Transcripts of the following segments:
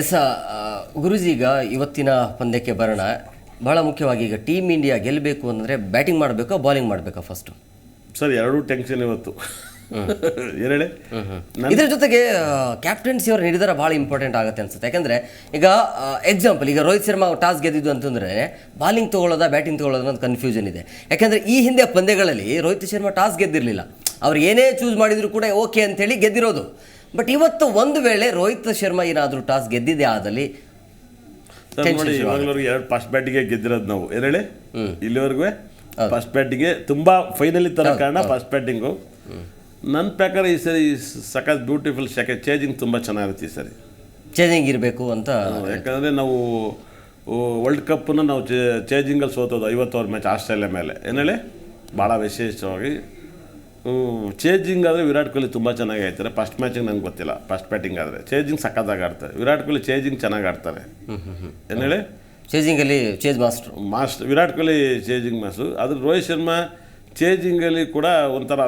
S ಗುರುಜಿ ಈಗ ಇವತ್ತಿನ ಪಂದ್ಯಕ್ಕೆ ಬರೋಣ. ಬಹಳ ಮುಖ್ಯವಾಗಿ ಈಗ ಟೀಮ್ ಇಂಡಿಯಾ ಗೆಲ್ಲಬೇಕು ಅಂದರೆ ಬ್ಯಾಟಿಂಗ್ ಮಾಡಬೇಕಾ ಬಾಲಿಂಗ್ ಮಾಡಬೇಕಾ ಫಸ್ಟು ಸರ್ ಎರಡೂ ಟೆನ್ಷನ್ ಇವತ್ತು. ಎರಡೇ ಇದ್ರ ಜೊತೆಗೆ ಕ್ಯಾಪ್ಟನ್ಸಿ ಅವರ ನಿರ್ಧಾರ ಭಾಳ ಇಂಪಾರ್ಟೆಂಟ್ ಆಗುತ್ತೆ ಅನ್ಸುತ್ತೆ. ಯಾಕಂದರೆ ಈಗ ಎಕ್ಸಾಂಪಲ್ ಈಗ ರೋಹಿತ್ ಶರ್ಮಾ ಟಾಸ್ ಗೆದ್ದಿದ್ದು ಅಂತಂದರೆ ಬಾಲಿಂಗ್ ತೊಗೊಳ್ಳೋದಾ ಬ್ಯಾಟಿಂಗ್ ತಗೊಳ್ಳೋದ ಅಂತ ಕನ್ಫ್ಯೂಷನ್ ಇದೆ. ಯಾಕಂದ್ರೆ ಈ ಹಿಂದೆ ಪಂದ್ಯಗಳಲ್ಲಿ ರೋಹಿತ್ ಶರ್ಮಾ ಟಾಸ್ ಗೆದ್ದಿರಲಿಲ್ಲ. ಅವ್ರು ಏನೇ ಚೂಸ್ ಮಾಡಿದರೂ ಕೂಡ ಓಕೆ ಅಂತೇಳಿ ಗೆದ್ದಿರೋದು. ಬಟ್ ಇವತ್ತು ಒಂದು ವೇಳೆ ರೋಹಿತ್ ಶರ್ಮಾ ಏನಾದರೂ ಟಾಸ್ ಗೆದ್ದಿದೆ ಆದಲ್ಲಿ ನೋಡಿ ಇವಾಗಲವ್ರಿಗೆ ಎರಡು ಫಸ್ಟ್ ಬ್ಯಾಟಿಗೆ ಗೆದ್ದಿರೋದು ನಾವು. ಎರಡೇ ಇಲ್ಲಿವರೆಗೂ ಫಸ್ಟ್ ಬ್ಯಾಟಿಗೆ ತುಂಬಾ ಫೈನಲಿ ತರ ಕಾರಣ ಫಸ್ಟ್ ಬ್ಯಾಟಿಂಗು ನನ್ನ ಪ್ರಕಾರ ಈ ಸರಿ ಸಖತ್ ಬ್ಯೂಟಿಫುಲ್ ಸೆಕೆ ಚೇಂಜಿಂಗ್ ತುಂಬ ಚೆನ್ನಾಗಿರುತ್ತೆ ಈ ಸರಿ. ಚೇಂಜಿಂಗ್ ಇರಬೇಕು ಅಂತ ಯಾಕಂದರೆ ನಾವು ವರ್ಲ್ಡ್ ಕಪ್ನ ನಾವು ಚೇಂಜಿಂಗಲ್ಲಿ ಸೋತೋದು ಐವತ್ತು ಓವರ್ ಮ್ಯಾಚ್ ಆಸ್ಟ್ರೇಲಿಯಾ ಮೇಲೆ. ಏನೇಳಿ ಭಾಳ ವಿಶೇಷವಾಗಿ ಚೇಂಜಿಂಗ್ ಆದರೆ ವಿರಾಟ್ ಕೊಹ್ಲಿ ತುಂಬ ಚೆನ್ನಾಗಿ ಆಯ್ತಾರೆ. ಫಸ್ಟ್ ಮ್ಯಾಚಿಗೆ ನಂಗೆ ಗೊತ್ತಿಲ್ಲ. ಫಸ್ಟ್ ಬ್ಯಾಟಿಂಗ್ ಆದರೆ. ಚೇಂಜಿಂಗ್ ಸಖತ್ತಾಗಿ ಆಡ್ತಾರೆ. ವಿರಾಟ್ ಕೊಹ್ಲಿ ಚೇಂಜಿಂಗ್ ಚೆನ್ನಾಗಿ ಆಡ್ತಾರೆ. ಏನು ಹೇಳಿ? ಚೇಜಿಂಗಲ್ಲಿ chase master master Virat Kohli changing master ಆದರೆ ರೋಹಿತ್ ಶರ್ಮಾ ಚೇಂಜಿಂಗಲ್ಲಿ ಕೂಡ ಒಂಥರ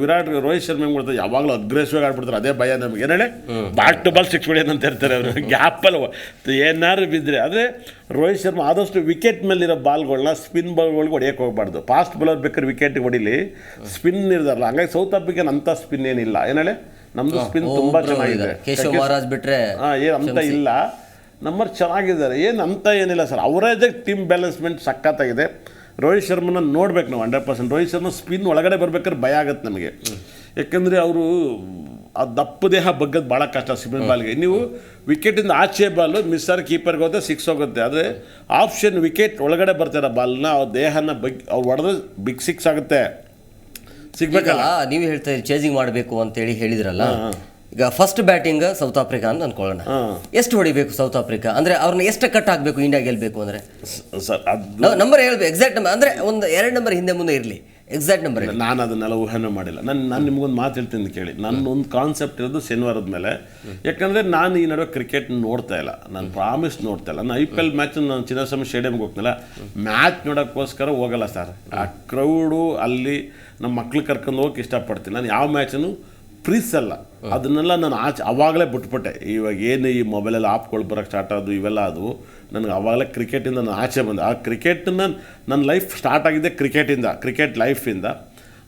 ವಿರಾಟ್ ರೋಹಿತ್ ಶರ್ಮಾ ಹೆಂಗೆ ಮಾಡ್ತಾರೆ ಯಾವಾಗಲೂ ಅಗ್ರೆಸಿವ್ ಆಗಿ ಆಡ್ಬಿಡ್ತಾರೆ. ಅದೇ ಭಯ ನಮಗೆ. ಏನು ಹೇಳಿ? ಬಾಲ್ ಟು ಬಾಲ್ ಸಿಕ್ಸ್ ಹೊಡೆಯೋದು ಅಂತ ಇರ್ತಾರೆ ಅವರು. ಗ್ಯಾಪಲ್ಲಿ ಏನಾದ್ರು ಬಿದ್ದರೆ ಆದರೆ ರೋಹಿತ್ ಶರ್ಮಾ ಆದಷ್ಟು ವಿಕೆಟ್ ಮೇಲಿರೋ ಬಾಲ್ಗಳನ್ನ ಸ್ಪಿನ್ ಬಾಲ್ಗಳಿಗೆ ಹೊಡೆಯೋಕೆ ಹೋಗ್ಬಾರ್ದು. ಫಾಸ್ಟ್ ಬೌಲರ್ ಬೇಕಾದ್ರೆ ವಿಕೆಟ್ ಹೊಡಿಲಿ. ಸ್ಪಿನ್ ಇರ್ದಾರಲ್ಲ ಹಂಗಾಗಿ ಸೌತ್ ಆಫ್ರಿಕನ್ ಅಂಥ ಸ್ಪಿನ್ ಏನಿಲ್ಲ. ಏನು ಹೇಳಿ? ನಮ್ಮದು ಸ್ಪಿನ್ ತುಂಬ ಚೆನ್ನಾಗಿದೆ. ಬಿಟ್ರೆ ಹಾಂ ಏನು ಅಂತ ಇಲ್ಲ. ನಮ್ಮರು ಚೆನ್ನಾಗಿದ್ದಾರೆ. ಏನು ಅಂತ ಏನಿಲ್ಲ ಸರ್. ಅವರೇಜ್ ಟೀಮ್ ಬ್ಯಾಲೆನ್ಸ್ಮೆಂಟ್ ಸಖತ್ತಾಗಿದೆ. ರೋಹಿತ್ ಶರ್ಮನ ನೋಡ್ಬೇಕು ನಾವು hundred percent. Rohit Sharma spin ಒಳಗಡೆ ಬರ್ಬೇಕಾದ್ರೆ ಭಯ ಆಗುತ್ತೆ ನಮಗೆ. ಯಾಕಂದರೆ ಅವರು ಆ ದಪ್ಪ ದೇಹ ಬಗ್ಗದು ಭಾಳ ಕಷ್ಟ ಸ್ಪಿನ್ ಬಾಲ್ಗೆ. ನೀವು ವಿಕೆಟಿಂದ ಆಚೆ ಬಾಲು ಮಿಸ್ ಆರ್ ಕೀಪರ್ಗೆ ಹೋದ್ರೆ ಸಿಕ್ಸ್ ಹೋಗುತ್ತೆ. ಆದರೆ ಆಪ್ಷನ್ ವಿಕೆಟ್ ಒಳಗಡೆ ಬರ್ತಾರೆ ಬಾಲ್ನ ಅವ್ರ ದೇಹನ ಬಗ್ ಅವ್ರು ಹೊಡೆದ್ರೆ ಬಿಗ್ ಸಿಕ್ಸ್ ಆಗುತ್ತೆ. ಸಿಗ್ಬೇಕಲ್ಲ? ನೀವು ಹೇಳ್ತಾ ಚೇಸಿಂಗ್ ಚೇಂಜಿಂಗ್ ಮಾಡಬೇಕು ಅಂತೇಳಿ ಹೇಳಿದ್ರಲ್ಲ. ಈಗ ಫಸ್ಟ್ ಬ್ಯಾಟಿಂಗ್ ಸೌತ್ ಆಫ್ರಿಕಾ ಅಂತ ಅನ್ಕೊಳ್ಳೋಣ. ಎಷ್ಟು ಹೊಡಿಬೇಕು ಸೌತ್ ಆಫ್ರಿಕಾ ಅಂದ್ರೆ ಅವ್ರನ್ನ ಎಷ್ಟು ಕಟ್ ಆಗಬೇಕು ಇಂಡಿಯಾ ಗೆಲ್ಬೇಕು ಅಂದ್ರೆ? ಸರ್ ಅದು ನಂಬರ್ ಹೇಳ್ಬೇಕು ಎಕ್ಸಾಕ್ಟ್ ನಂಬರ್ ಅಂದ್ರೆ ಒಂದು ಎರಡು ನಂಬರ್ ಹಿಂದೆ ಮುಂದೆ ಇರಲಿ. ಎಕ್ಸಾಕ್ಟ್ ನಂಬರ್ ನಾನು ಅದನ್ನೆಲ್ಲ ಊಹೆನೇ ಮಾಡಿಲ್ಲ. ನಾನು ನಾನು ನಿಮ್ಗೊಂದು ಮಾತು ಹೇಳ್ತೀನಿ ಕೇಳಿ. ನನ್ನ ಒಂದು ಕಾನ್ಸೆಪ್ಟ್ ಇರೋದು ಶನಿವಾರದ ಮೇಲೆ. ಯಾಕಂದರೆ ನಾನು ಈ ನಡುವೆ ಕ್ರಿಕೆಟ್ ನೋಡ್ತಾ ಇಲ್ಲ. ನಾನು ಪ್ರಾಮಿಸ್ ನೋಡ್ತಾ ಇಲ್ಲ. ನಾನು ಐ ಪಿ ಎಲ್ ಮ್ಯಾಚ್ ನಾನು ಚಿನ್ನಸ್ವಾಮಿ ಸ್ಟೇಡಿಯಮ್ಗೆ ಹೋಗ್ತಿಲ್ಲ ಮ್ಯಾಚ್ ನೋಡೋಕ್ಕೋಸ್ಕರ ಹೋಗಲ್ಲ ಸರ್ ಆ ಕ್ರೌಡು ಅಲ್ಲಿ ನಮ್ಮ ಮಕ್ಳು ಕರ್ಕೊಂಡು ಹೋಗಕ್ಕೆ ಇಷ್ಟಪಡ್ತೀನಿ. ನಾನು ಯಾವ ಮ್ಯಾಚನ್ನು ಪ್ರೀಸಲ್ಲ ಅದನ್ನೆಲ್ಲ ನಾನು ಆಚೆ ಆವಾಗಲೇ ಬಿಟ್ಬಿಟ್ಟೆ. ಇವಾಗ ಏನು ಈ ಮೊಬೈಲಲ್ಲಿ ಆಪ್ಗಳು ಬರೋಕ್ಕೆ ಸ್ಟಾರ್ಟ್ ಆದವು, ಇವೆಲ್ಲ ಅದು ನನಗೆ ಅವಾಗಲೇ ಕ್ರಿಕೆಟಿಂದ ನಾನು ಆಚೆ ಬಂದೆ. ಆ ಕ್ರಿಕೆಟನ್ನ ನನ್ನ ಲೈಫ್ ಸ್ಟಾರ್ಟ್ ಆಗಿದೆ ಕ್ರಿಕೆಟಿಂದ ಕ್ರಿಕೆಟ್ ಲೈಫಿಂದ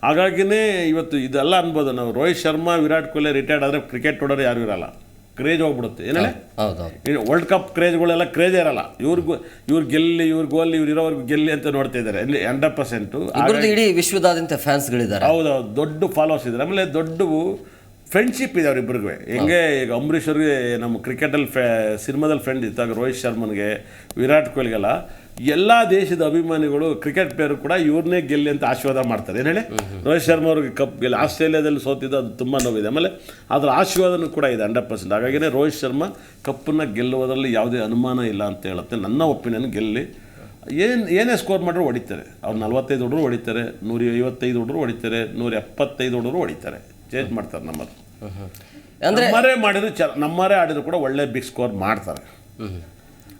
ಹಾಗಾಗಿನೇ ಇವತ್ತು ಇದೆಲ್ಲ ಅನ್ಬೋದು. ನಾವು ರೋಹಿತ್ ಶರ್ಮಾ, ವಿರಾಟ್ ಕೊಹ್ಲಿ ರಿಟೈರ್ಡ್ ಆದರೆ ಕ್ರಿಕೆಟ್ ನೋಡೋರು ಯಾರು ಇರಲ್ಲ. ಕ್ರೇಜ್ ಹೋಗ್ಬಿಡುತ್ತೆ. ಏನೇಳೆ ಹೌದು ವರ್ಲ್ಡ್ ಕಪ್ ಕ್ರೇಜ್ಗಳೆಲ್ಲ ಕ್ರೇಜೇ ಇರಲ್ಲ. ಇವ್ರಿಗೂ ಇವ್ರು ಗೆಲ್ಲಿ ಇವ್ರು ಗೋಲಿ ಇವ್ರು ಇರೋವರೆಗೂ ಗೆಲ್ಲಿ ಅಂತ ನೋಡ್ತಾ ಇದ್ದಾರೆ. ಇಲ್ಲಿ ಹಂಡ್ರೆಡ್ ಪರ್ಸೆಂಟು ಇಡೀ ವಿಶ್ವದಾದ್ಯಂತ ಫ್ಯಾನ್ಸ್ಗಳಿದ್ದಾರೆ ಹೌದು ದೊಡ್ಡ ಫಾಲೋವರ್ಸ್ ಇದ್ದಾರೆ. ಆಮೇಲೆ ದೊಡ್ಡ ಫ್ರೆಂಡ್ಶಿಪ್ ಇದೆ ಅವ್ರಿಬ್ರಿಗೂ ಹೆಂಗೆ ಈಗ ಅಂಬರೀಷ್ ಅವ್ರಿಗೆ ನಮ್ಮ ಕ್ರಿಕೆಟಲ್ಲಿ ಫೆ ಸಿನಿಮಾದಲ್ಲಿ ಫ್ರೆಂಡ್ ಇತ್ತಾಗ ರೋಹಿತ್ ಶರ್ಮನ್ಗೆ ವಿರಾಟ್ ಕೊಹ್ಲಿಗೆಲ್ಲ ಎಲ್ಲ ದೇಶದ ಅಭಿಮಾನಿಗಳು ಕ್ರಿಕೆಟ್ ಪ್ಲೇಯರ್ ಕೂಡ ಇವ್ರನ್ನೇ ಗೆಲ್ಲಿ ಅಂತ ಆಶೀರ್ವಾದ ಮಾಡ್ತಾರೆ. ಏನು ಹೇಳಿ? ರೋಹಿತ್ ಶರ್ಮಾ ಅವ್ರಿಗೆ ಕಪ್ ಗೆಲ್ಲಿ ಆಸ್ಟ್ರೇಲಿಯಾದಲ್ಲಿ ಸೋತಿದ್ದು ಅದು ತುಂಬ ನೋವಿದೆ. ಆಮೇಲೆ ಅದರ ಆಶೀರ್ವಾದನೂ ಕೂಡ ಇದೆ ಹಂಡ್ರೆಡ್ ಪರ್ಸೆಂಟ್ ಹಾಗಾಗಿನೇ ರೋಹಿತ್ ಶರ್ಮಾ ಕಪ್ಪನ್ನು ಗೆಲ್ಲುವುದರಲ್ಲಿ ಯಾವುದೇ ಅನುಮಾನ ಇಲ್ಲ ಅಂತ ಹೇಳುತ್ತೆ. ನನ್ನ ಒಪಿನಿಯನ್ ಗೆಲ್ಲಿ ಏನು ಏನೇ ಸ್ಕೋರ್ ಮಾಡಿದ್ರು ಹೊಡಿತಾರೆ. ಅವ್ರು ನಲ್ವತ್ತೈದು ಹುಡುಗರು ಹೊಡಿತಾರೆ ನೂರ ಐವತ್ತೈದು ಹುಡುಗರು ಹೊಡಿತಾರೆ ನೂರ ಎಪ್ಪತ್ತೈದು ಹುಡುಗರು ಹೊಡಿತಾರೆ. ಚೇಂಜ್ ಮಾಡ್ತಾರೆ ನಮ್ಮದು ಅಂದರೆ ನಮ್ಮರೇ ಮಾಡಿದ್ರು ಚ ನಮ್ಮರೇ ಆಡಿದ್ರು ಕೂಡ ಒಳ್ಳೆ ಬಿಗ್ ಸ್ಕೋರ್ ಮಾಡ್ತಾರೆ.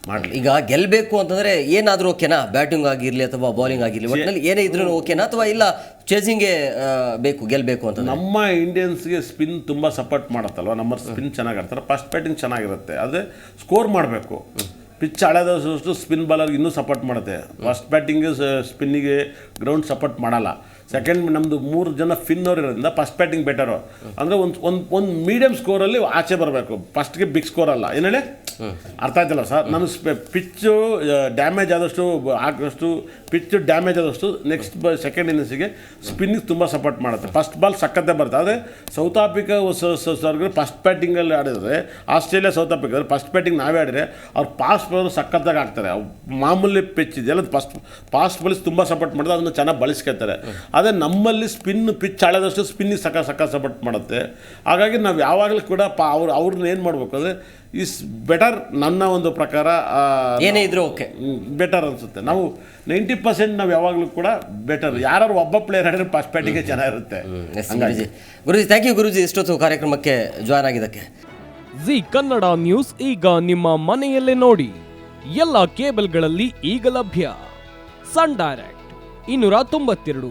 ಮಾಡಲಿ. ಈಗ ಗೆಲ್ಲಬೇಕು ಅಂತಂದ್ರೆ ಏನಾದರೂ ಓಕೆನಾ ಬ್ಯಾಟಿಂಗ್ ಆಗಿರಲಿ ಅಥವಾ ಬೌಲಿಂಗ್ ಆಗಿರಲಿ ಒಟ್ಟಿನಲ್ಲಿ ಏನೇ ಇದ್ರೂ ಓಕೆನಾ ಅಥವಾ ಇಲ್ಲ ಚೇಸಿಂಗೇ ಬೇಕು ಗೆಲ್ಲಬೇಕು ಅಂತ ನಮ್ಮ ಇಂಡಿಯನ್ಸ್ಗೆ ಸ್ಪಿನ್ ತುಂಬ ಸಪೋರ್ಟ್ ಮಾಡುತ್ತಲ್ವ? ನಮ್ಮ ಸ್ಪಿನ್ ಚೆನ್ನಾಗಿ ಆಡ್ತಾರೆ. ಫಸ್ಟ್ ಬ್ಯಾಟಿಂಗ್ ಚೆನ್ನಾಗಿರುತ್ತೆ. ಅದೇ ಸ್ಕೋರ್ ಮಾಡಬೇಕು. ಪಿಚ್ ಹಳೆದಷ್ಟು ಸ್ಪಿನ್ ಬಾಲರ್ಗೆ ಇನ್ನೂ ಸಪೋರ್ಟ್ ಮಾಡುತ್ತೆ. ಫಸ್ಟ್ ಬ್ಯಾಟಿಂಗ್ ಸ್ಪಿನ್ನಿಗೆ ಗ್ರೌಂಡ್ ಸಪೋರ್ಟ್ ಮಾಡಲ್ಲ. ಸೆಕೆಂಡ್ ನಮ್ಮದು ಮೂರು ಜನ ಫಿನ್ನೋರ್ ಇರೋದ್ರಿಂದ ಫಸ್ಟ್ ಬ್ಯಾಟಿಂಗ್ ಬೆಟರು ಅಂದರೆ ಒಂದು ಒಂದು ಒಂದು ಮೀಡಿಯಮ್ ಸ್ಕೋರಲ್ಲಿ ಆಚೆ ಬರಬೇಕು. ಫಸ್ಟ್ಗೆ ಬಿಗ್ ಸ್ಕೋರ್ ಅಲ್ಲ. ಏನು ಹೇಳಿ? ಅರ್ಥ ಆಯ್ತಲ್ಲ ಸರ್ ನಾನು ಪಿಚ್ಚು ಡ್ಯಾಮೇಜ್ ಆದಷ್ಟು ಆಗಷ್ಟು ಪಿಚ್ಚು ಡ್ಯಾಮೇಜ್ ಆದಷ್ಟು ನೆಕ್ಸ್ಟ್ ಬ ಸೆಕೆಂಡ್ ಇನ್ನಿಂಗ್ಸಿಗೆ ಸ್ಪಿನ್ನಿಗೆ ತುಂಬ ಸಪೋರ್ಟ್ ಮಾಡುತ್ತೆ. ಫಸ್ಟ್ ಬಾಲ್ ಸಕ್ಕತ್ತೆ ಬರುತ್ತೆ. ಆದರೆ ಸೌತ್ ಆಫ್ರಿಕಾ ಸರ್ಗ್ರೆ ಫಸ್ಟ್ ಬ್ಯಾಟಿಂಗಲ್ಲಿ ಆಡಿದ್ರೆ Australia south Africa first batting ನಾವೇ ಆಡಿದ್ರೆ ಅವ್ರು ಪಾಸ್ ಬಾಲ್ ಸಖತ್ತಾಗಿ ಆಗ್ತಾರೆ ಮಾಮೂಲಿ ಪಿಚ್ ಇದೆಲ್ಲ ಫಸ್ಟ್ ಫಾಸ್ಟ್ ಬಾಲ್ಸ್ ತುಂಬ ಸಪೋರ್ಟ್ ಮಾಡಿದ್ರೆ ಅದನ್ನು ಚೆನ್ನಾಗಿ ಬಳಸ್ಕೊತಾರೆ. ಅದೇ ನಮ್ಮಲ್ಲಿ ಸ್ಪಿನ್ ಪಿಚ್ ಹಳೆದಷ್ಟು ಸ್ಪಿನ್ನಿಗೆ ಸಕ ಸಕ ಸಪೋರ್ಟ್ ಮಾಡುತ್ತೆ. ಹಾಗಾಗಿ ನಾವು ಯಾವಾಗಲೂ ಕೂಡ ಪಾ ಅವ್ರು ಅವ್ರನ್ನ ಏನು ಮಾಡಬೇಕು ಅಂದರೆ ಇಸ್ ಬೆಟರ್ ನನ್ನ ಒಂದು ಪ್ರಕಾರ ಏನೇ ಇದ್ರೂ ಓಕೆ ಬೆಟರ್ ಅನಿಸುತ್ತೆ. ನಾವು ನೈಂಟಿ ಪರ್ಸೆಂಟ್ ನಾವು ಯಾವಾಗಲೂ ಕೂಡ ಬೆಟರ್ ಯಾರು ಒಬ್ಬ ಪ್ಲೇಯರ್ ಆಡಿದ್ರೆ ಫಸ್ಟ್ ಬ್ಯಾಟಿಂಗೇ ಚೆನ್ನಾಗಿರುತ್ತೆ. ಹಂಗಾಗಿ. ಗುರುಜಿ. Guruji thank you Guruji. ಇಷ್ಟೊತ್ತು ಕಾರ್ಯಕ್ರಮಕ್ಕೆ ಜಾಯ್ನ್ ಆಗಿದ್ದಕ್ಕೆ ಜಿ ಕನ್ನಡ ನ್ಯೂಸ್ ಈಗ ನಿಮ್ಮ ಮನೆಯಲ್ಲೇ ನೋಡಿ. ಎಲ್ಲ ಕೇಬಲ್ಗಳಲ್ಲಿ ಈಗ ಲಭ್ಯ. ಸನ್ ಡೈರೆಕ್ಟ್ ಇನ್ನೂರ ತೊಂಬತ್ತೆರಡು.